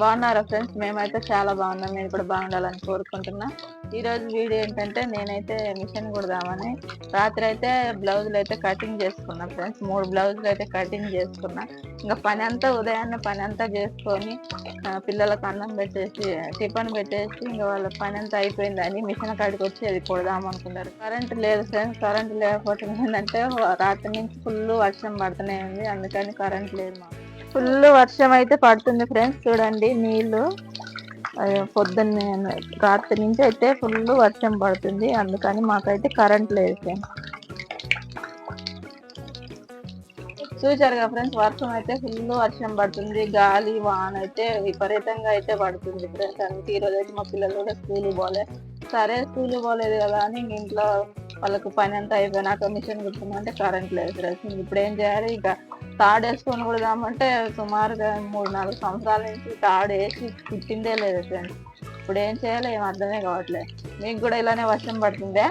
బాగున్నారా ఫ్రెండ్స్? మేమైతే చాలా బాగున్నాం. నేను కూడా బాగుండాలని కోరుకుంటున్నా. ఈరోజు వీడియో ఏంటంటే నేనైతే మిషన్ కుడదామని రాత్రి అయితే బ్లౌజులు అయితే కటింగ్ చేసుకున్నా ఫ్రెండ్స్. మూడు బ్లౌజులు అయితే కటింగ్ చేసుకున్నా. ఇంకా పని అంతా ఉదయాన్నే పని అంతా చేసుకొని పిల్లలకు అన్నం పెట్టేసి టిఫిన్ పెట్టేసి ఇంకా వాళ్ళ పని అంతా అయిపోయిందని మిషన్ కాడికి వచ్చి అది కుడదాం అనుకున్నారు. కరెంట్ లేదు ఫ్రెండ్స్. కరెంట్ లేకపోతే ఏంటంటే రాత్రి నుంచి ఫుల్ వర్షం పడుతూనే ఉంది. అందుకని కరెంట్ లేదు మాకు. ఫుల్ వర్షం అయితే పడుతుంది ఫ్రెండ్స్ చూడండి నీళ్ళు. పొద్దున్నే రాత్రి నుంచి అయితే ఫుల్ వర్షం పడుతుంది అందుకని మాకైతే కరెంట్ లేదు ఫ్రెండ్స్. కదా ఫ్రెండ్స్ వర్షం అయితే ఫుల్ వర్షం పడుతుంది గాలి వాన అయితే విపరీతంగా అయితే పడుతుంది ఫ్రెండ్స్. అందుకే ఈరోజు రోజు అయితే మా పిల్లలు కూడా స్కూల్ పోలే. సరే స్కూల్ పోలేదు కదా అని ఇంక ఇంట్లో వాళ్ళకు పని అంతా అయిపోయినాక మిషన్ కుట్టుకుంటే కరెంట్ లేదు ఫ్రెండ్స్ ఇప్పుడు ఏం చేయాలి? ఇంకా తాడు వేసుకొని కుడదామంటే సుమారుగా మూడు నాలుగు సంవత్సరాల నుంచి తాడు వేసి కుట్టిందే లేదు ఫ్రెండ్స్ ఇప్పుడు ఏం చేయాలి ఏం అర్థమే కావట్లేదు మీకు కూడా ఇలానే వర్షం పడుతుందే?